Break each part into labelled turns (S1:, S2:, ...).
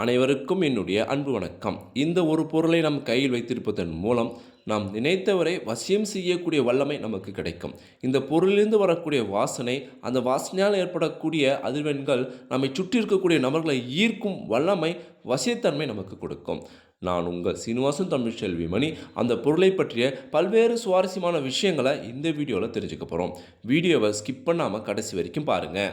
S1: அனைவருக்கும் என்னுடைய அன்பு வணக்கம். இந்த ஒரு பொருளை நம் கையில் வைத்திருப்பதன் மூலம் நாம் நினைத்தவரை வசியம் செய்யக்கூடிய வல்லமை நமக்கு கிடைக்கும். இந்த பொருளிலிருந்து வரக்கூடிய வாசனை அந்த வாசனையால் ஏற்படக்கூடிய அதிர்வெண்கள் நம்மை சுற்றி இருக்கக்கூடிய நபர்களை ஈர்க்கும் வல்லமை வசியத்தன்மை நமக்கு கொடுக்கும். நான் உங்கள் சீனிவாசன் தமிழ் செல்விமணி அந்த பொருளை பற்றிய பல்வேறு சுவாரஸ்யமான விஷயங்களை இந்த வீடியோவில் தெரிஞ்சுக்க போகிறோம் வீடியோவை ஸ்கிப் பண்ணாமல் கடைசி வரைக்கும் பாருங்கள்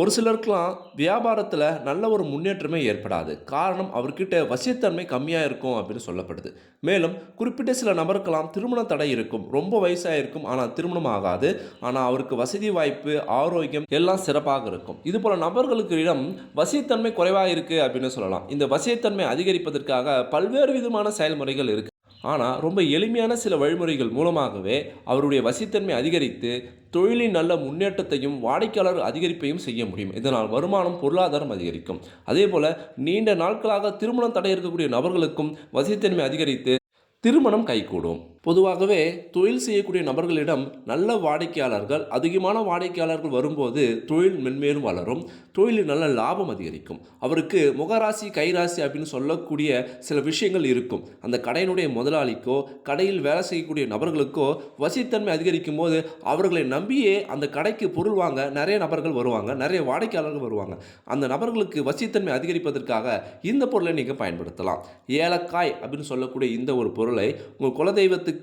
S1: ஒரு சிலருக்கெலாம் வியாபாரத்தில் நல்ல ஒரு முன்னேற்றமே ஏற்படாது. காரணம் அவர்கிட்ட வசியத்தன்மை கம்மியாக இருக்கும் அப்படின்னு சொல்லப்படுது. மேலும் குறிப்பிட்ட சில நபருக்கெல்லாம் திருமண தடை இருக்கும். ரொம்ப வயசாக இருக்கும் ஆனால் திருமணம் ஆகாது. ஆனால் அவருக்கு வசதி வாய்ப்பு ஆரோக்கியம் எல்லாம் சிறப்பாக இருக்கும். இது போல நபர்களுக்கு இடம் வசியத்தன்மை குறைவாக இருக்குது அப்படின்னு சொல்லலாம். இந்த வசியத்தன்மை அதிகரிப்பதற்காக பல்வேறு விதமான செயல்முறைகள் இருக்குது ஆனால் ரொம்ப எளிமையான சில வழிமுறைகள் மூலமாகவே அவருடைய வசித்தன்மை அதிகரித்து தொழிலின் நல்ல முன்னேற்றத்தையும் வாடிக்கையாளர் அதிகரிப்பையும் செய்ய முடியும். இதனால் வருமானம் பொருளாதாரம் அதிகரிக்கும். அதே போல் நீண்ட நாட்களாக திருமணம் தடை இருக்கக்கூடிய நபர்களுக்கும் வசித்தன்மை அதிகரித்து திருமணம் கைகூடும். பொதுவாகவே தொழில் செய்யக்கூடிய நபர்களிடம் நல்ல வாடிக்கையாளர்கள் அதிகமான வாடிக்கையாளர்கள் வரும்போது தொழில் மென்மேலும் வளரும் தொழிலில் நல்ல லாபம் அதிகரிக்கும். அவருக்கு முகராசி கைராசி அப்படின்னு சொல்லக்கூடிய சில விஷயங்கள் இருக்கும். அந்த கடையினுடைய முதலாளிக்கோ கடையில் வேலை செய்யக்கூடிய நபர்களுக்கோ வசித்தன்மை அதிகரிக்கும் போது அவர்களை நம்பியே அந்த கடைக்கு பொருள் வாங்க நிறைய நபர்கள் வருவாங்க நிறைய வாடிக்கையாளர்கள் வருவாங்க. அந்த நபர்களுக்கு வசித்தன்மை அதிகரிப்பதற்காக இந்த பொருளை நீங்கள் பயன்படுத்தலாம். ஏலக்காய் அப்படின்னு சொல்லக்கூடிய இந்த ஒரு பொருளை உங்கள் குலதெய்வத்துக்கு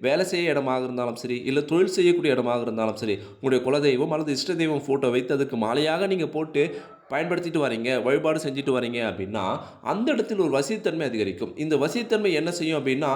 S1: வேலை செய்ய இடமாக இருந்தாலும் சரி இல்லை தொழில் செய்யக்கூடிய இடமாக இருந்தாலும் சரி உங்களுடைய குலதெய்வம் அல்லது இஷ்ட தெய்வம் ஃபோட்டோ வைத்து அதுக்கு மாலையாக நீங்கள் போட்டு பயன்படுத்திட்டு வரீங்க வழிபாடு செஞ்சுட்டு வரீங்க அப்படின்னா அந்த இடத்தில் ஒரு வசித்தன்மை அதிகரிக்கும். இந்த வசித்தன்மை என்ன செய்யும் அப்படின்னா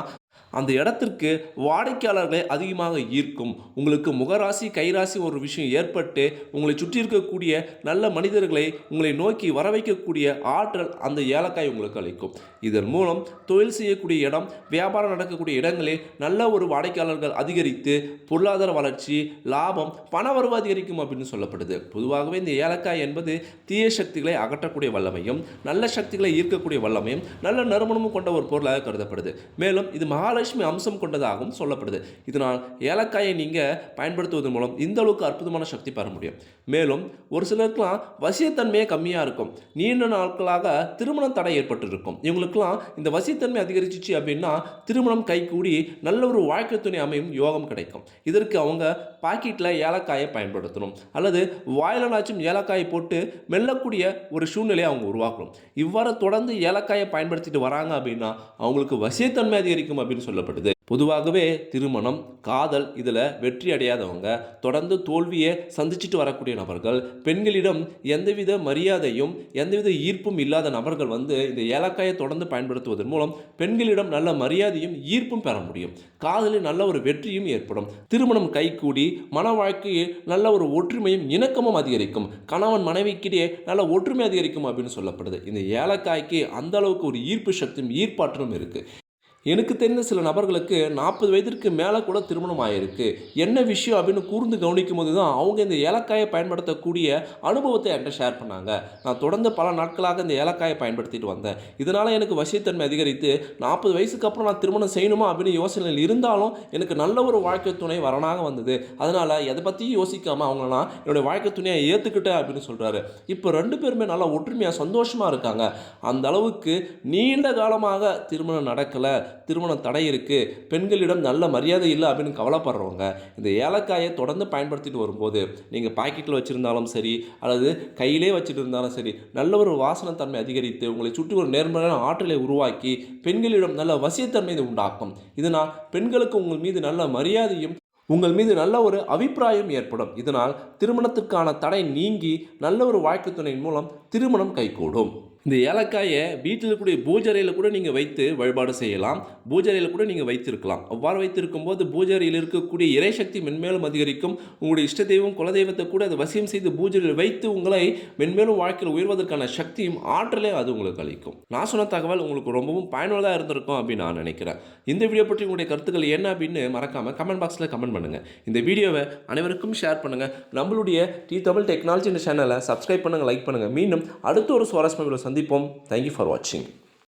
S1: அந்த இடத்திற்கு வாடிக்கையாளர்களை அதிகமாக ஈர்க்கும். உங்களுக்கு முகராசி கைராசி ஒரு விஷயம் ஏற்பட்டு உங்களை சுற்றி இருக்கக்கூடிய நல்ல மனிதர்களை உங்களை நோக்கி வர வைக்கக்கூடிய ஆற்றல் அந்த ஏலக்காய் உங்களுக்கு அளிக்கும். இதன் மூலம் தொழில் செய்யக்கூடிய இடம் வியாபாரம் நடக்கக்கூடிய இடங்களில் நல்ல ஒரு வாடிக்கையாளர்கள் அதிகரித்து பொருளாதார வளர்ச்சி லாபம் பணவரவு அதிகரிக்கும் அப்படின்னு சொல்லப்படுது. பொதுவாகவே இந்த ஏலக்காய் என்பது தீய சக்திகளை அகற்றக்கூடிய வல்லமையும் நல்ல சக்திகளை ஈர்க்கக்கூடிய வல்லமையும் நல்ல நறுமணமும் கொண்ட ஒரு பொருளாக கருதப்படுது. மேலும் இது மகாலட்சுமி அம்சம் கொண்டதாகவும் சொல்லப்படுது. இதனால் ஏலக்காயை நீங்கள் பயன்படுத்துவதன் மூலம் இந்த அளவுக்கு அற்புதமான சக்தி பெற முடியும். மேலும் ஒரு சிலருக்குலாம் வசியத்தன்மையே கம்மியாக இருக்கும். நீண்ட நாட்களாக திருமண தடை ஏற்பட்டிருக்கும். இவங்களுக்கெல்லாம் இந்த வசியத்தன்மை அதிகரிச்சிச்சு அப்படின்னா திருமணம் கைகூடி நல்ல ஒரு வாழ்க்கை துணை அமையும் யோகம் கிடைக்கும். இதற்கு அவங்க பாக்கெட்டில் ஏலக்காயை பயன்படுத்தணும். அல்லது வாயிலனாச்சும் ஏலக்காயை போட்டு மெல்லக்கூடிய ஒரு சூழ்நிலையை அவங்க உருவாக்கணும். இவ்வாறு தொடர்ந்து ஏலக்காயை பயன்படுத்திட்டு வராங்க அப்படின்னா அவங்களுக்கு வசியத்தன்மை அதிகரிக்கும் அப்படின்னு சொல்லப்படுது பொதுவாகவே திருமணம் காதல் இதில் வெற்றி அடையாதவங்க தொடர்ந்து தோல்வியை சந்திச்சுட்டு வரக்கூடிய நபர்கள் பெண்களிடம் எந்தவித மரியாதையும் எந்தவித ஈர்ப்பும் இல்லாத நபர்கள் வந்து இந்த ஏலக்காயை தொடர்ந்து பயன்படுத்துவதன் மூலம் பெண்களிடம் நல்ல மரியாதையும் ஈர்ப்பும் பெற முடியும். காதலில் நல்ல ஒரு வெற்றியும் ஏற்படும். திருமணம் கைகூடி மன வாழ்க்கையில் நல்ல ஒரு ஒற்றுமையும் இணக்கமும் அதிகரிக்கும். கணவன் மனைவிக்கிடையே நல்ல ஒற்றுமை அதிகரிக்கும் அப்படின்னு சொல்லப்படுது. இந்த ஏலக்காய்க்கு அந்த அளவுக்கு ஒரு ஈர்ப்பு சக்தியும் ஈர்ப்பாற்றலும் இருக்குது எனக்கு தெரிந்த சில நபர்களுக்கு நாற்பது வயதிற்கு மேலே கூட திருமணம் ஆகிருக்கு என்ன விஷயம் அப்படின்னு கூர்ந்து கவனிக்கும் போது தான் அவங்க இந்த ஏலக்காயை பயன்படுத்தக்கூடிய அனுபவத்தை என்கிட்ட ஷேர் பண்ணாங்க. நான் தொடர்ந்து பல நாட்களாக இந்த ஏலக்காயை பயன்படுத்திட்டு வந்தேன். இதனால் எனக்கு வசியத்தன்மை அதிகரித்து நாற்பது வயசுக்கு அப்புறம் நான் திருமணம் செய்யணுமா அப்படின்னு யோசனையில் இருந்தாலும் எனக்கு நல்ல ஒரு வாழ்க்கை துணை வரணாக வந்தது. அதனால் எதை பற்றியும் யோசிக்காமல் அவங்கள நான் என்னுடைய வாழ்க்கை துணையை ஏற்றுக்கிட்டேன் அப்படின்னு சொல்கிறாரு இப்போ ரெண்டு பேருமே நல்லா ஒற்றுமையாக சந்தோஷமாக இருக்காங்க. அந்த அளவுக்கு நீண்ட காலமாக திருமணம் நடக்கலை. திருமணம் தடை இருக்குது பெண்களிடம் நல்ல மரியாதை இல்லை அப்படின்னு கவலைப்படுறவங்க இந்த ஏலக்காயை தொடர்ந்து பயன்படுத்திட்டு வரும்போது நீங்கள் பாக்கெட்டில் வச்சுருந்தாலும் சரி அல்லது கையிலே வச்சுட்டு இருந்தாலும் சரி நல்ல ஒரு வாசன தன்மை அதிகரித்து உங்களை சுற்றி ஒரு நேர்மறையான ஆற்றலை உருவாக்கி பெண்களிடம் நல்ல வசியத்தன்மை இது உண்டாக்கும். இதனால் பெண்களுக்கு உங்கள் மீது நல்ல மரியாதையும் உங்கள் மீது நல்ல ஒரு அபிப்பிராயம் ஏற்படும். இதனால் திருமணத்துக்கான தடை நீங்கி நல்ல ஒரு வாழ்க்கை துணையின் மூலம் திருமணம் கைகூடும். இந்த ஏலக்காயை வீட்டில் இருக்கக்கூடிய பூஜரையில் கூட நீங்கள் வைத்து வழிபாடு செய்யலாம். பூஜரையில் கூட நீங்கள் வைத்திருக்கலாம். அவ்வாறு வைத்திருக்கும் போது பூஜரையில் இருக்கக்கூடிய இறைசக்தி மென்மேலும் அதிகரிக்கும். உங்களுடைய இஷ்ட தெய்வம் குலதெய்வத்தை கூட அதை வசியம் செய்து பூஜரையில் வைத்து உங்களை மென்மேலும் வாழ்க்கையில் உயர்வதற்கான சக்தியும் ஆற்றலே அது உங்களுக்கு அளிக்கும். நான் சொன்ன தகவல் உங்களுக்கு ரொம்பவும் பயனுள்ளதாக இருந்திருக்கும் அப்படின்னு நான் நினைக்கிறேன். இந்த வீடியோ பற்றி உங்களுடைய கருத்துக்கள் என்ன அப்படின்னு மறக்காமல் கமெண்ட் பாக்ஸில் கமெண்ட் பண்ணுங்கள் இந்த வீடியோவை அனைவருக்கும் ஷேர் பண்ணுங்கள் நம்மளுடைய டி தமிழ் டெக்னாலஜி சேனலை சப்ஸ்கிரைப் பண்ணுங்கள் லைக் பண்ணுங்கள் மீண்டும் அடுத்த ஒரு சுவாரஸ்யமான சந்திப்போம் தேங்க்யூ ஃபார் வாட்சிங்